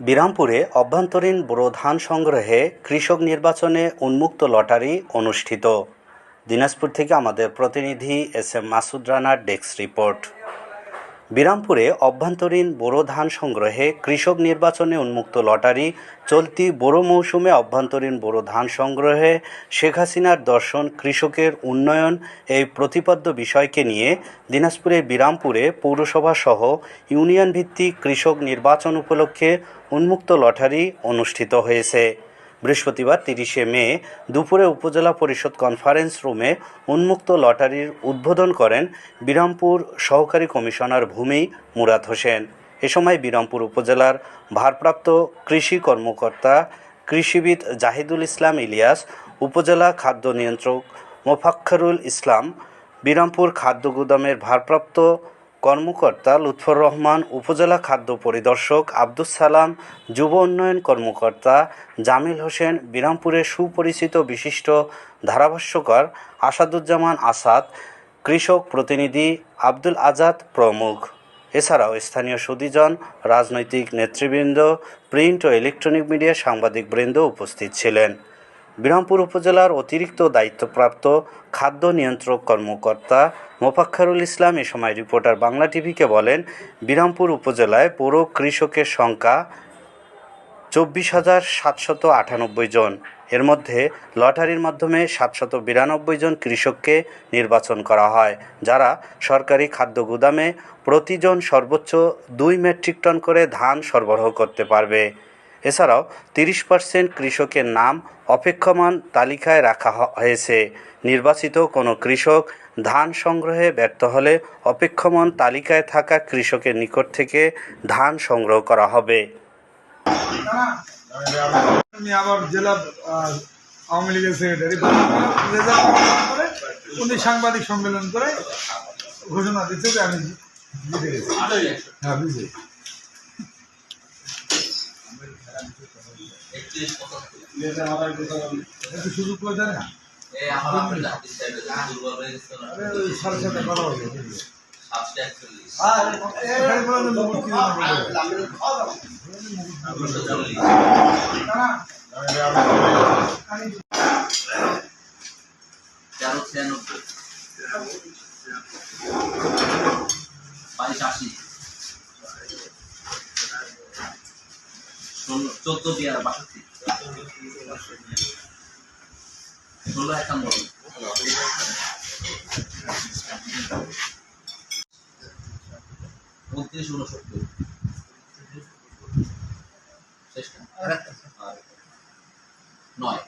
বিরামপুরে অভ্যন্তরীণ বোরো ধান সংগ্রহে কৃষক নির্বাচনে উন্মুক্ত লটারি অনুষ্ঠিত। দিনাজপুর থেকে আমাদের প্রতিনিধি এস এম মাসুদ রানার ডেস্ক রিপোর্ট। বিরামপুরে অভ্যন্তরীণ বোরো ধান সংগ্রহে কৃষক নির্বাচনে উন্মুক্ত লটারি, চলতি বোরো মৌসুমে অভ্যন্তরীণ বোরো ধান সংগ্রহে শেখ হাসিনার দর্শন, কৃষকের উন্নয়ন এই প্রতিপাদ্য বিষয়কে নিয়ে দিনাজপুরের বিরামপুরে পৌরসভা সহ ইউনিয়ন ভিত্তিক কৃষক নির্বাচন উপলক্ষে উন্মুক্ত লটারি অনুষ্ঠিত হয়েছে। বৃহস্পতিবার তিরিশে মে দুপুরে উপজেলা পরিষদ কনফারেন্স রুমে উন্মুক্ত লটারির উদ্বোধন করেন বিরামপুর সহকারী কমিশনার ভূমি মুরাদ হোসেন। এ সময় বিরামপুর উপজেলার ভারপ্রাপ্ত কৃষি কর্মকর্তা কৃষিবিদ জাহিদুল ইসলাম ইলিয়াস, উপজেলা খাদ্য নিয়ন্ত্রক মোফাক্খরুল ইসলাম, বিরামপুর খাদ্য গুদামের ভারপ্রাপ্ত কর্মকর্তা লুৎফর রহমান, উপজেলা খাদ্য পরিদর্শক আব্দুস সালাম, যুব উন্নয়ন কর্মকর্তা জামিল হোসেন বিরামপুরের সুপরিচিত বিশিষ্ট ধারাভাষ্যকার আসাদুজ্জামান আসাদ, কৃষক প্রতিনিধি আব্দুল আজাদ প্রমুখ। এছাড়াও স্থানীয় সুদীজন, রাজনৈতিক নেতৃবৃন্দ, প্রিন্ট ও ইলেকট্রনিক মিডিয়া সাংবাদিকবৃন্দ উপস্থিত ছিলেন। বিরামপুর উপজেলার অতিরিক্ত দায়িত্বপ্রাপ্ত খাদ্য নিয়ন্ত্রক কর্মকর্তা মোফাক্খারুল ইসলাম এ সময় রিপোর্টার বাংলা টিভিকে বলেন, বিরামপুর উপজেলায় পুরো কৃষকের সংখ্যা চব্বিশ হাজার সাতশত আটানব্বই জন। এর মধ্যে লটারির মাধ্যমে সাতশত বিরানব্বই জন কৃষককে নির্বাচন করা হয়, যারা সরকারি খাদ্য গুদামে প্রতিজন সর্বোচ্চ দুই মেট্রিক টন করে ধান সরবরাহ করতে পারবে। এছাড়াও তিরিশ পার্সেন্ট কৃষকের নাম অপেক্ষমান তালিকায় রাখা হয়েছে। নির্বাচিত কোনো কৃষক ধান সংগ্রহে ব্যর্থ হলে অপেক্ষমান তালিকায় থাকা কৃষকের নিকট থেকে ধান সংগ্রহ করা হবে। সাংবাদিক সম্মেলন করে ঘোষণা দিচ্ছে যে আমি জিতে গেছি। হ্যাঁ সুযোগ করে দেন না সাড়ে সাথে কথা বলব? তেরো ছিয়ানব্বই বাইশ আশি চোদ্দ বিয়ার বাষট্টি। ষোলো একানব্বই উনত্রিশ উনসত্তর শেষটা আর নয়।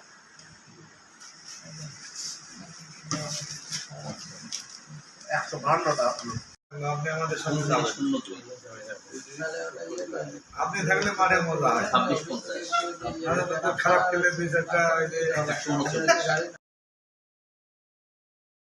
আপনি আমাদের সাথে যাবেন। আপনি থাকলে মাঠে মজা হয়। খারাপ খেলে দুই চারটা